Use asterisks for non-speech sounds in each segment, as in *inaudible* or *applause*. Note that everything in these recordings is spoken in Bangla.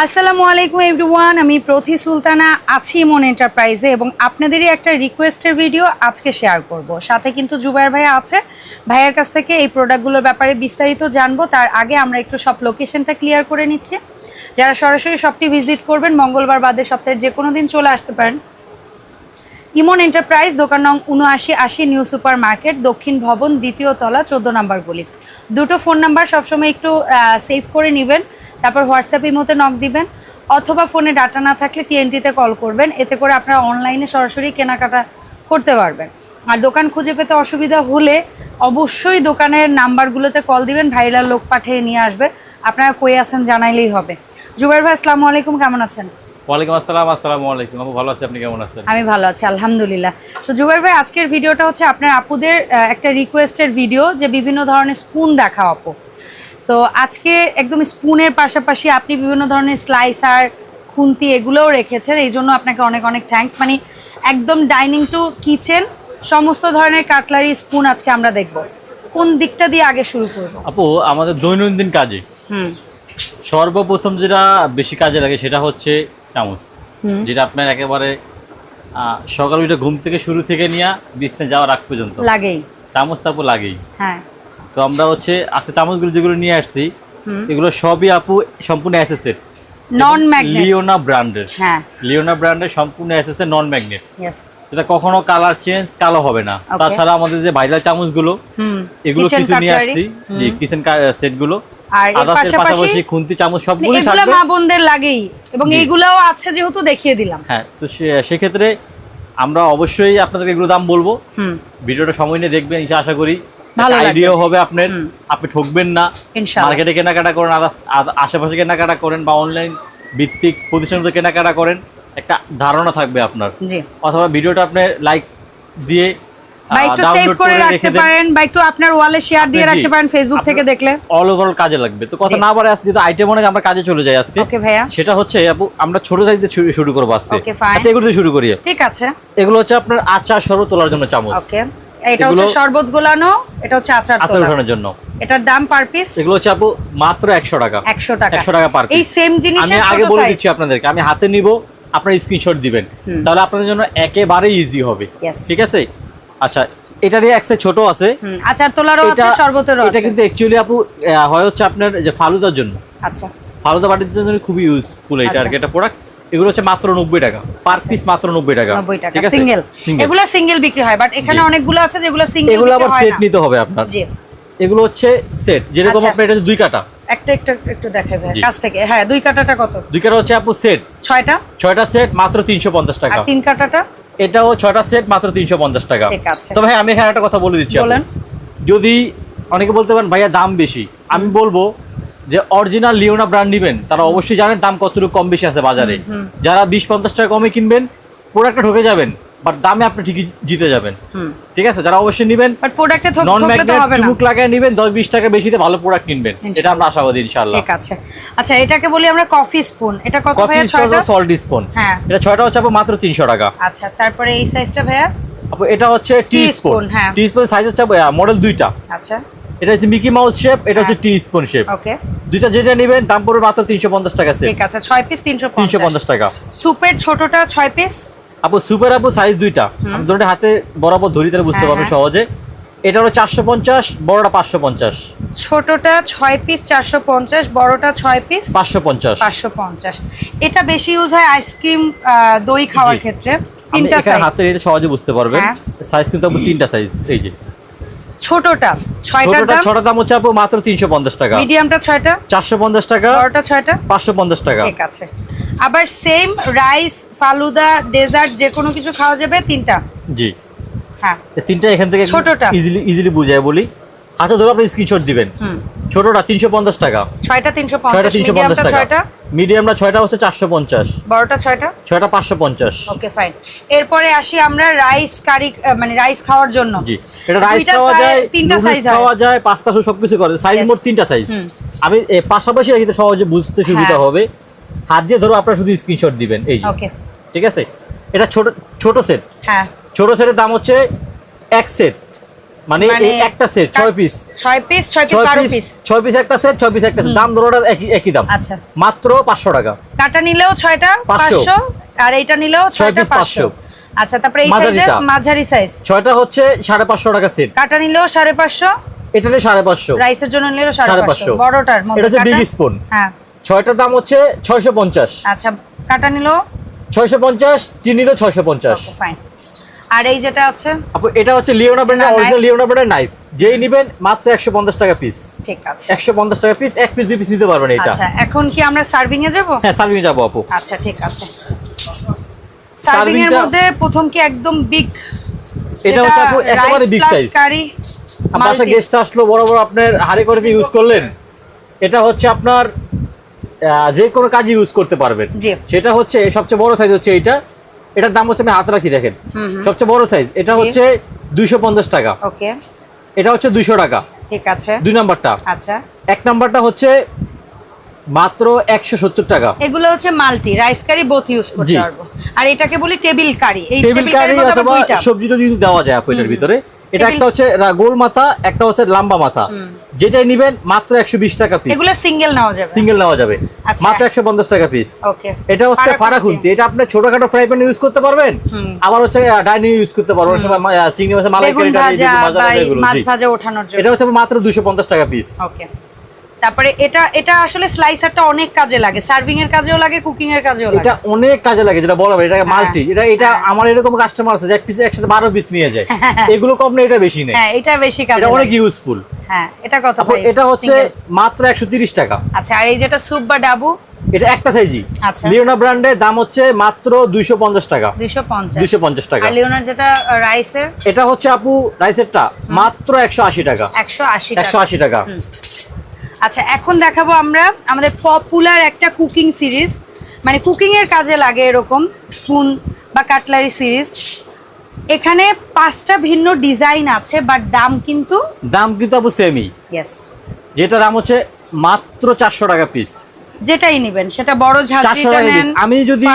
আসসালামু আলাইকুম এভরিওয়ান, আমি প্রথি সুলতানা আছি মন এন্টারপ্রাইজে এবং আপনাদেরই একটা রিকোয়েস্টের ভিডিও আজকে শেয়ার করব। সাথে কিন্তু জুবাইর ভাইয়া আছে। ভাইয়ের কাছ থেকে এই প্রোডাক্টগুলোর ব্যাপারে বিস্তারিত জানব। তার আগে আমরা একটু সব লোকেশনটা ক্লিয়ার করে নিচ্ছি। যারা সরাসরি শপটি ভিজিট করবেন, মঙ্গলবার বাদে সপ্তাহের যে কোনো দিন চলে আসতে পারেন। ইমন এন্টারপ্রাইজ দোকান নং উনআশি আশি নিউ সুপার মার্কেট দক্ষিণ ভবন, দ্বিতীয় তলা, চোদ্দ নাম্বার গলি। দুটো ফোন নাম্বার সবসময় একটু সেভ করে নেবেন। তারপর হোয়াটসঅ্যাপ ইমোতে নক দিবেন অথবা ফোনে ডাটা না থাকলে টিএনটিতে কল করবেন এতে করে আপনারা অনলাইনে সরাসরি কেনাকাটা করতে পারবেন। আর দোকান খুঁজে পেতে অসুবিধা হলে অবশ্যই দোকানের নাম্বারগুলোতে কল দিবেন ভাইরা লোক পাঠিয়ে নিয়ে আসবে আপনারা কই আছেন জানাইলেই হবে। জুবাইর ভাই আসসালামু আলাইকুম কেমন আছেন? ওয়ালাইকুম আসসালাম আসসালামু আলাইকুম। আপু ভালো আছি আপনি কেমন আছেন? আমি ভালো আছি আলহামদুলিল্লাহ। তো জুবাইর ভাই আজকের ভিডিওটা হচ্ছে আপনার আপুদের একটা রিকোয়েস্টের ভিডিও যে বিভিন্ন ধরনের স্পুন দেখা আপু। তো আজকে একদম স্পুনের পাশাপাশি আপনি বিভিন্ন ধরনের স্লাইসার খুন্তি এগুলোও রেখেছেন এই জন্য আপনাকে অনেক অনেক থ্যাঙ্কস মানে একদম ডাইনিং টু কিচেন সমস্ত ধরনের কাটলারি স্পুন আজকে আমরা দেখব। কোন দিকটা দিয়ে আগে শুরু করব? আপু আমাদের দৈনন্দিন কাজে হুম। সর্বপ্রথম যেটা বেশি কাজে লাগে সেটা হচ্ছে চামচ। হুম। যেটা আপনার একেবারে সকাল উঠে ঘুম থেকে শুরু থেকে নিয়ে বিছনে যাওয়ার আগ পর্যন্ত। লাগেই। চামচ তো আপু লাগেই। হ্যাঁ। তো আমরা হচ্ছে আজকে চামচগুলো যেগুলো নিয়ে আসছি এগুলো সবই আপু সম্পূর্ণ অ্যাসেসের নন ম্যাগনেট লিওনা ব্র্যান্ডের। হ্যাঁ। লিওনা ব্র্যান্ডের সম্পূর্ণ অ্যাসেসের নন ম্যাগনেট এটা কখনো কালার চেঞ্জ কালো হবে না। তাছাড়া আমাদের যে ভাইরাল চামচগুলো হুম। এগুলো কিছু নিয়ে আসছি। যে কিচেন সেটগুলো আর এর আদার্সের পাশাপাশি খুন্তি চামচ সবগুলোই এগুলো থাকবে। মা বোনদের লাগেই। এবং এইগুলাও আছে যেহেতু দেখিয়ে দিলাম। হ্যাঁ তো সেক্ষেত্রে আমরা অবশ্যই আপনাদের এগুলো দাম বলব। ভিডিওটা সময় নিয়ে দেখবেন আশা করি। ভালো লাগবে। হবে আপনার আপনি ঠকবেন না। মার্কেটে কেনাকাটা করেন আশেপাশে কেনাকাটা করেন বা অনলাইন ভিত্তিক প্রতিষ্ঠানতে কেনাকাটা করেন একটা ধারণা থাকবে আপনার। অথবা ভিডিওটা আপনি লাইক দিয়ে বা একটু সেভ করে রাখতে পারেন বা একটু আপনার ওয়ালে শেয়ার দিয়ে রাখতে পারেন ফেসবুক থেকে দেখলে। অল কাজে লাগবে। তো কথা না আজকে আইটেম অনেক আমরা কাজে চলে যাই আজকে। ওকে ভাইয়া। সেটা হচ্ছে আপু আমরা ছোট সাইজ দিয়ে শুরু- করব আজকে। আচ্ছা এগুলো দিয়ে শুরু করি। ঠিক আছে। এগুলো হচ্ছে আপনার আচার শরবত তোলার জন্য চামচ। ওকে এটা হচ্ছে শরবত গোলানো এটা হচ্ছে আচার আচার জন্য। এটার দাম পার পিস এগুলো হচ্ছে আপু মাত্র একশো টাকা। একশো টাকা। একশো টাকা পার এই পিস। সেম আমি আগে বলে দিচ্ছি আপনাদেরকে আমি হাতে নিব আপনার স্ক্রিনশট দিবেন। তাহলে আপনাদের জন্য একেবারেই ইজি হবে। ঠিক আছে? আচ্ছা এটারই ছোট আছে। আচার তোলারও আছে শরবতেরও এটা কিন্তু অ্যাকচুয়ালি আপু হয় হচ্ছে আপনার যে ফালুদার জন্য। আচ্ছা। ফালুদা বাটির জন্য খুবই ইউজফুল এটা আর কি। এটা প্রোডাক্ট এগুলো হচ্ছে মাত্র নব্বই টাকা। পার পিস মাত্র নব্বই টাকা। নব্বই টাকা। ঠিক আছে? সিঙ্গেল এগুলো সিঙ্গেল বিক্রি হয় বাট এখানে অনেকগুলো আছে যেগুলো সিঙ্গেল এগুলো আবার সেট নিতে হবে আপনার। জি। এগুলো হচ্ছে সেট যেরকম আচ্ছা। আপনার এটা দুই কাটা। একটা একটু একটু দেখাই ভাই কাছ থেকে। হ্যাঁ দুই কাটাটা কত? দুই কাটা হচ্ছে আপু সেট ছয়টা? ছয়টা সেট মাত্র তিনশো পঞ্চাশ আর টাকা তিন কাটাটা? এটাও ছয়টা সেট মাত্র তিনশো পঞ্চাশ টাকা। ঠিক আছে। তো ভাই আমি এখানে একটা কথা বলে দিচ্ছি বলেন। যদি অনেকে বলতে পারেন ভাইয়া দাম বেশি। আমি বলব যে অরিজিনাল লিওনা ব্র্যান্ড নিবেন তারা অবশ্যই জানেন দাম কতটুকু কম বেশি আছে বাজারে। যারা বিশ পঞ্চাশ টাকা কমে কিনবেন প্রোডাক্টটা ঠকে যাবেন বাট দামে আপনি ঠিকই জিতে যাবেন। ঠিক আছে? যারা অবশ্যই নিবেন বাট প্রোডাক্টে নন ম্যাগনেট চুমুক লাগায় নিবেন দশ বিশ টাকা বেশিতে ভালো প্রোডাক্ট কিনবেন। এটা ইনশাআল্লাহ। আমরা আশাবাদী ইনশাল্লাহ। ঠিক আছে। আচ্ছা এটাকে বলি আমরা কফি স্পুন এটা কত কফি সল্ট ডিসপোন হ্যাঁ। এটা ছয়টা হচ্ছে মাত্র তিনশো টাকা। আচ্ছা তারপরে এই সাইজটা ভাইয়া? এটা হচ্ছে টি স্পুন হ্যাঁ। টি স্পুন সাইজ হচ্ছে মডেল দুইটা। আচ্ছা। এটা হচ্ছে মিকি মাউস শেপ এটা হচ্ছে টি স্পুন শেপ ওকে দুইটা যেটা নেবেন দাম পড়বে মাত্র তিনশো পঞ্চাশ টাকা সেট ঠিক আছে ছয় পিস তিনশো তিনশো পঞ্চাশ টাকা। সুপের ছোটটা ছয় পিস আপু সুপার আপু সাইজ দুইটা। আমি দুটো হাতে বরাবর ধরি তাহলে বুঝতে হ্যাঁ, পারবেন হ্যাঁ। সহজে। এটা হলো চারশো পঞ্চাশ বড়টা পাঁচশো পঞ্চাশ। ছোটটা ছয় পিস চারশো পঞ্চাশ বড়টা ছয় পিস পাঁচশো পঞ্চাশ। পাঁচশো পঞ্চাশ। এটা বেশি ইউজ হয় আইসক্রিম দই খাওয়ার ক্ষেত্রে। তিনটা সাইজ হাতে রেখে সহজে বুঝতে পারবেন। হ্যাঁ। সাইজ কিন্তু আপু তিনটা সাইজ এই যে। ছোটটা ছোটটা দাম? দাম হচ্ছে আপু মাত্র তিনশো পঞ্চাশ টাকা। মিডিয়ামটা ছয়টা? চারশো পঞ্চাশ টাকা বড়টা ছয়টা? পাঁচশো পঞ্চাশ টাকা। ঠিক আছে। আবার সেম রাইস ফালুদা ডেজার্ট যে কোনো কিছু খাওয়া যাবে তিনটা? জি। হ্যাঁ। তিনটা এখান থেকে ছোটটা। ইজিলি ইজিলি বুঝায় বলি। হাতে ধরো আপনি স্ক্রিনশট দিবেন। ছোটটা তিনশো পঞ্চাশ টাকা। ছয়টা তিনশো ছয়টা তিনশো পঞ্চাশ টাকা। ছয়টা? মিডিয়ামটা ছয়টা হচ্ছে চারশো পঞ্চাশ। বড়টা ছয়টা? ছয়টা পাঁচশো পঞ্চাশ। ওকে ফাইন এরপরে আসি আমরা রাইস কারি মানে রাইস খাওয়ার জন্য। জি। এটা রাইস খাওয়া যায় তিনটা সাইজ খাওয়া যায় পাস্তা সবকিছু করে। সাইজ মোট তিনটা সাইজ আমি পাশাপাশি রাখতে সহজে বুঝতে সুবিধা হ্যাঁ। হবে। হাত দিয়ে ধরো আপনারা শুধু স্ক্রিনশট দিবেন এই যে। ওকে ঠিক আছে? এটা ছোট ছোট সেট হ্যাঁ। ছোট সেটের দাম হচ্ছে এক সেট মানে মানে এই একটা সেট ছয় পিস পিস ছয় পিস পিস পিস পিস একটা সেট ছয় পিস একটা। দাম একই একই দাম। আচ্ছা। মাত্র পাঁচশো টাকা। কাটা নিলেও ছয়টা পাঁচশো। পাঁচশো আর এইটা নিলেও ছয়টা piece পাঁচশো। আচ্ছা তারপরে এই সাইজের মাঝারি সাইজ ছয়টা হচ্ছে সাড়ে পাঁচশো টাকা সেট কাটা নিলেও সাড়ে পাঁচশো। এটা নিয়ে সাড়ে পাঁচশো। রাইসের জন্য নিলেও সাড়ে সাড়ে পাঁচশো। পাঁচশো। বড়টার মধ্যে এটা হচ্ছে big spoon। হ্যাঁ। ছয়টার দাম হচ্ছে ছয়শো পঞ্চাশ। আচ্ছা কাটা নিলেও? ছয়শো পঞ্চাশ চিনি নিল ছয়শো পঞ্চাশ। ফাইন আর এই যেটা আছে? আপু এটা হচ্ছে লিওনা ব্র্যান্ডের অরিজিনাল লিওনা ব্র্যান্ডের নাইফ যেই নিবেন মাত্র একশো পঞ্চাশ টাকা পিস ঠিক আছে। একশো পঞ্চাশ টাকা পিস এক পিস দুই পিস নিতে পারবেন এটা। আচ্ছা এখন কি আমরা সার্ভিং এ যাব? হ্যাঁ সার্ভিং যাব আপু। আচ্ছা ঠিক আছে। সার্ভিং এর মধ্যে প্রথম কি একদম বিগ এটা হচ্ছে আপু একেবারে বিগ সাইজ কারি বাসা গেস্ট আসলো বড় বড় আপনার হাড়ি করে ইউজ করলেন। এটা হচ্ছে আপনার যে কোনো কাজে ইউজ করতে পারবেন। সেটা হচ্ছে সবচেয়ে বড় সাইজ হচ্ছে এইটা। এটার দাম হচ্ছে আমি হাত রাখি দেখেন। সবচেয়ে বড় সাইজ এটা হচ্ছে দুইশো পঞ্চাশ টাকা। ওকে। এটা হচ্ছে দুইশো টাকা। ঠিক আছে। দুই নাম্বারটা। আচ্ছা। এক নাম্বারটা হচ্ছে মাত্র একশো সত্তর টাকা। এগুলো হচ্ছে multi rice curry both use করতে পারব। আর এটাকে বলি টেবিল কারি এই টেবিল কারি অথবা। সবজি টবজি যদি দেওয়া যায় আপনাদের ভিতরে। এটা একটা হচ্ছে গোল মাথা একটা হচ্ছে লম্বা মাথা। যেটাই নিবেন মাত্র একশো বিশ টাকা পিস এগুলো সিঙ্গেল নেওয়া যাবে। সিঙ্গেল নেওয়া যাবে। আচ্ছা। মাত্র একশো পঞ্চাশ টাকা পিস ওকে এটা হচ্ছে ফাড়া খুন্তি এটা আপনি ছোটখাটো ফ্রাই প্যান ইউজ করতে পারবেন আবার হচ্ছে ডাইনি ইউজ করতে পারবেন। চিংড়ি মাছের মালাই করে মাছ ভাজা ওঠানোর জন্য। এটা হচ্ছে মাত্র দুশো পঞ্চাশ টাকা পিস ওকে তারপরে এটা এটা আসলে স্লাইসারটা অনেক কাজে লাগে। সার্ভিং এর কাজেও লাগে কুকিং এর কাজেও লাগে। এটা অনেক কাজে লাগে যেটা বলা হয়, এটা হ্যাঁ। মাল্টি এটা এটা আমার এরকম কাস্টমার আছে যে এক পিস একসাথে বারো পিস নিয়ে যায়। *laughs* এগুলো কম না এটা বেশি নেই হ্যাঁ এটা বেশি কাজে এটা অনেক ইউজফুল হ্যাঁ এটা কত ভাই? এটা হচ্ছে মাত্র একশো তিরিশ টাকা। আচ্ছা আর এই যেটা স্যুপ বা ডাবু? এটা একটা সাইজই আচ্ছা। লিওনা ব্র্যান্ডের দাম হচ্ছে মাত্র দুইশো পঞ্চাশ টাকা। 250 দুইশো পঞ্চাশ টাকা। আর লিওনার যেটা রাইসের এটা হচ্ছে আপু রাইসেরটা মাত্র একশো আশি টাকা। 180 একশো টাকা। আশি টাকা। হুম। আচ্ছা এখন দেখাবো আমরা আমাদের পপুলার একটা কুকিং সিরিজ মানে কুকিং এর কাজে লাগে এরকম স্পুন বা কাটলারি সিরিজ এখানে পাঁচটা ভিন্ন ডিজাইন আছে বাট দাম কিন্তু দাম কিন্তু আপু সেমই ইয়েস যেটা দাম হচ্ছে মাত্র চারশো টাকা পিস যেটাই নেবেন সেটা বড় ঝাঁঝরিটা নেন আমি যদি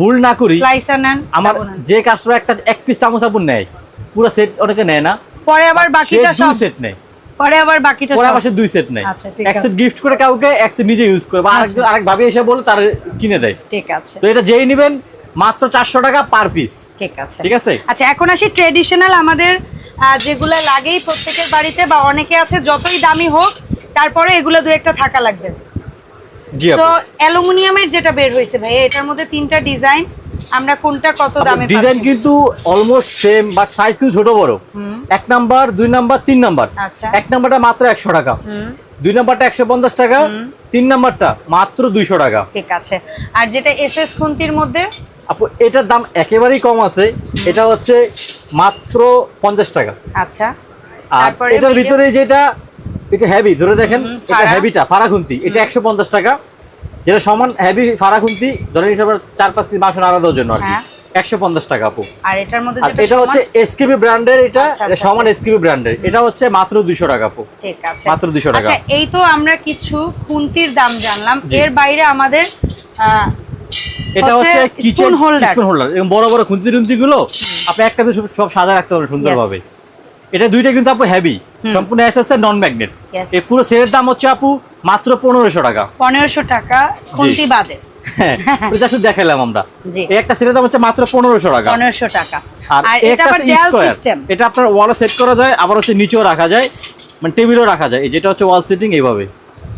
ভুল না করি স্লাইসার নেন আমার যে কাস্টমার একটা এক পিস চামচ আপন নেয় পুরো সেট অনেকে নেয় না। পরে আবার বাকিটা সব সেট নেয়। পরে আবার বাকিটা পরে আবার দুই সেট নেয়। আচ্ছা, ঠিক এক সেট। গিফট করে কাউকে এক সেট নিজে ইউজ করে। বা আরেক আচ্ছা। আরেক ভাবে এসে বলে তার কিনে দেয়। ঠিক আছে। তো এটা যেই নেবেন মাত্র চারশো টাকা পার পিস ঠিক আছে। ঠিক আছে? আচ্ছা এখন আসি ট্রেডিশনাল আমাদের যেগুলো লাগেই প্রত্যেকের বাড়িতে বা অনেকে আছে যতই দামি হোক তারপরে এগুলো দু একটা থাকা লাগবে। জি তো অ্যালুমিনিয়ামের যেটা বের হয়েছে ভাই এটার মধ্যে তিনটা ডিজাইন আমরা কোনটা কত দামে ডিজাইন কিন্তু অলমোস্ট সেম বাট সাইজ কিন্তু ছোট বড়। এক নাম্বার দুই নাম্বার তিন নাম্বার। আচ্ছা। এক নাম্বারটা মাত্র একশো টাকা। দুই নাম্বারটা একশো পঞ্চাশ টাকা তিন নাম্বারটা মাত্র দুইশো টাকা। ঠিক আছে। আর যেটা এস এস খুন্তির মধ্যে? আপু এটার দাম একেবারেই কম আছে। এটা হচ্ছে মাত্র পঞ্চাশ টাকা। আচ্ছা। আর এটার ভিতরে যেটা এটা হেভি ধরে দেখেন এটা। হেভিটা ফাড়াখুন্তি এটা একশো পঞ্চাশ টাকা। যেটা সমান হেভি ফাড়াখুন্তি ধরেন হিসাবে চার পাঁচ কেজি মাংস আলাদা জন্য আর কি। হ্যাঁ। একশো পঞ্চাশ টাকা আপু। আর এটার মধ্যে যেটা এটা হচ্ছে এসকেবি ব্র্যান্ডের এটা আচ্ছা, আচ্ছা, সমান আচ্ছা। এসকেবি ব্র্যান্ডের এটা হচ্ছে মাত্র দুইশো টাকা আপু। ঠিক আছে। মাত্র 200 টাকা। আচ্ছা এই তো আমরা কিছু দাম জানলাম। এর বাইরে আমাদের এটা হচ্ছে কিচেন। স্পুন হোল্ডার এবং বড় বড় খুন্তি টুন্তি গুলো আপনি একটা সব সব সাজা রাখতে পারবেন সুন্দরভাবে এটা দুইটা কিন্তু আপু হেভি সম্পূর্ণ এসএস নন ম্যাগনেট. এই পুরো সেটের দাম হচ্ছে আপু মাত্র পনেরোশো টাকা। পনেরোশো টাকা খুন্তি বাদে। হ্যাঁ *laughs* এটা শুধু দেখালাম আমরা এই একটা সেটের দাম হচ্ছে মাত্র পনেরোশো টাকা। পনেরোশো টাকা। আর এটা আবার হচ্ছে সিস্টেম এটা আপনার ওয়ালে সেট করা যায় আবার হচ্ছে নিচেও রাখা যায় মানে টেবিলও রাখা যায়। যেটা হচ্ছে ওয়াল সেটিং এইভাবে।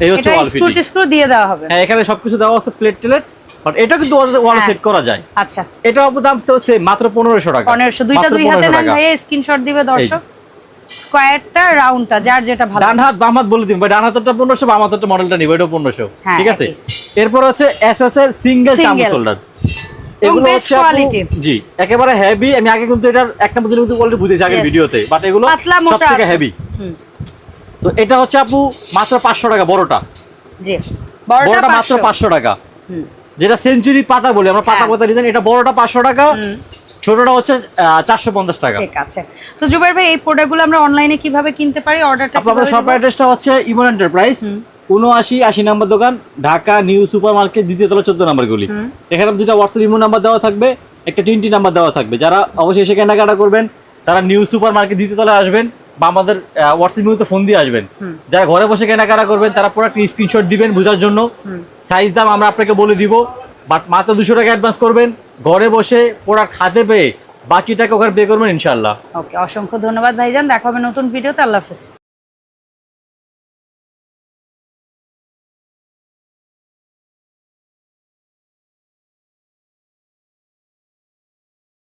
এই হচ্ছে ওয়াল ফিটিং স্ক্রু দিয়ে দেওয়া হবে। হ্যাঁ এখানে সবকিছু দেওয়া আছে প্লেট টেলেট। বাট এটা কিন্তু ওয়ালে হ্যাঁ। সেট করা যায়। আচ্ছা। এটা আপু দাম সেম মাত্র পনেরোশো টাকা। পনেরোশো দুইটা দুই হাতে নেন টাকা। ভাইয়া স্ক্রিনশট দিবে দর্শক। স্কোয়ারটা রাউন্ডটা যার যেটা ভালো। ডান হাত বাম হাত বলে দিন ভাই ডান হাতেরটা পনেরোশো বাম হাতেরটা মডেলটা নিবে। এটা পনেরোশো। হ্যাঁ, ঠিক আছে। এরপর হচ্ছে এসএস এর সিঙ্গেল চামচ। হোল্ডার এগুলো হচ্ছে জি একেবারে হেভি আমি আগে কিন্তু এটার এক নম্বর দিনে কিন্তু অলরেডি বুঝেছি আগের ভিডিওতে। বাট এগুলো পাতলা সব মোটা হেভি তো এটা হচ্ছে আপু মাত্র পাঁচশো টাকা বড়টা। জি। বড়টা মাত্র পাঁচশো। পাঁচশো টাকা। হুম, যেটা সেঞ্চুরি পাতা বলি আমরা পাতা হ্যাঁ। পাতা ডিজাইন এটা বড়টা পাঁচশো টাকা ছোটটা হচ্ছে চারশো পঞ্চাশ টাকা। ঠিক আছে। তো জুবাইর ভাই এই প্রোডাক্টগুলো আমরা অনলাইনে কীভাবে কিনতে পারি? অর্ডারটা আপনাদের শপ অ্যাড্রেসটা হচ্ছে ইমন এন্টারপ্রাইজ উনআশি আশি নাম্বার দোকান ঢাকা নিউ সুপার মার্কেট দ্বিতীয় তলা চোদ্দ নাম্বার গুলি। এখানে দুটা হোয়াটসঅ্যাপ ইমো নাম্বার দেওয়া থাকবে একটা টিনটি নাম্বার দেওয়া থাকবে। যারা অবশ্যই এসে কেনাকাটা করবেন তারা নিউ সুপার মার্কেট দ্বিতীয় তলায় আসবেন বা আমাদের হোয়াটসঅ্যাপ মিউতে ফোন দিয়ে আসবেন। যারা ঘরে বসে কেনাকাটা করবেন তারা প্রোডাক্ট স্ক্রিনশট দিবেন বোঝার জন্য। সাইজ দাম আমরা আপনাকে বলে দিব বাট মাত্র দুশো টাকা অ্যাডভান্স করবেন। ঘরে বসে প্রোডাক্ট হাতে পেয়ে বাকি টাকা ওখানে পে করবেন ইনশাল্লাহ ওকে অসংখ্য ধন্যবাদ ভাইজান। দেখা হবে নতুন ভিডিওতে আল্লাহ হাফেজ।